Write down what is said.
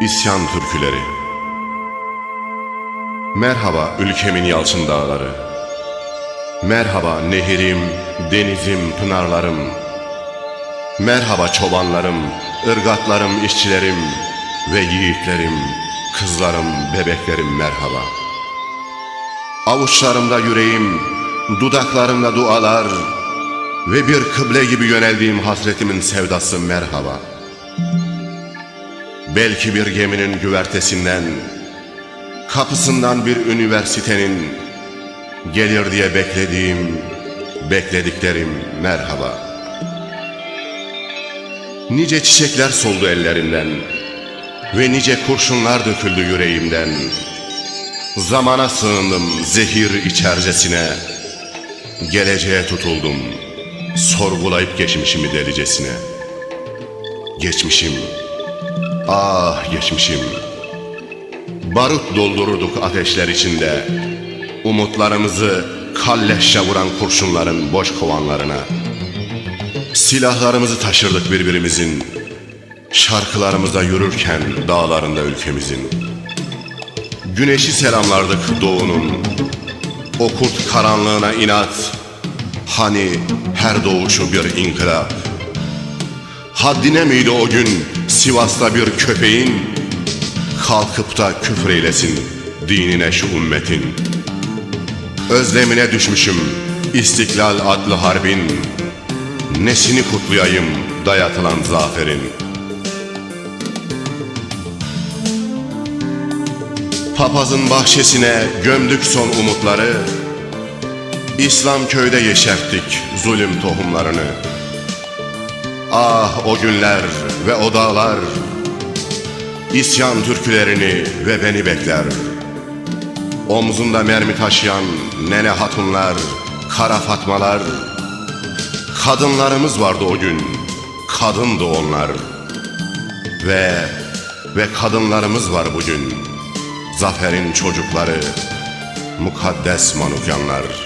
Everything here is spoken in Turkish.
İsyan türküleri. Merhaba ülkemin yalçın dağları. Merhaba nehirim, denizim, pınarlarım. Merhaba çobanlarım, ırgatlarım, işçilerim Ve yiğitlerim, kızlarım, bebeklerim merhaba. Avuçlarımda yüreğim, dudaklarımda dualar Ve bir kıble gibi yöneldiğim hasretimin sevdası merhaba Belki bir geminin güvertesinden, kapısından bir üniversitenin gelir diye beklediğim, beklediklerim merhaba. Nice çiçekler soldu ellerinden ve nice kurşunlar döküldü yüreğimden. Zamana sığındım zehir içercesine, geleceğe tutuldum, sorgulayıp geçmişimi delicesine. Geçmişim, Ah geçmişim. Barut doldururduk ateşler içinde. Umutlarımızı kalleşçe vuran kurşunların boş kovanlarına. Silahlarımızı taşırdık birbirimizin. Şarkılarımızda yürürken dağlarında ülkemizin. Güneşi selamlardık doğunun. O kurt karanlığına inat. Hani her doğuşu bir inkılap. Haddine miydi o gün Sivas'ta bir köpeğin kalkıp da küfür eylesin dinine şu ümmetin. Özlemine düşmüşüm İstiklal adlı harbin. Nesini kutlayayım dayatılan zaferin. Papazın bahçesine gömdük son umutları. İslam köyde yeşerttik zulüm tohumlarını Ah o günler ve o dağlar. İsyan türkülerini ve beni bekler. Omzunda mermi taşıyan nene hatunlar Kara fatmalar. Kadınlarımız vardı o gün Kadındı onlar. Ve ve kadınlarımız var bugün. Zaferin çocukları Mukaddes manukyanlar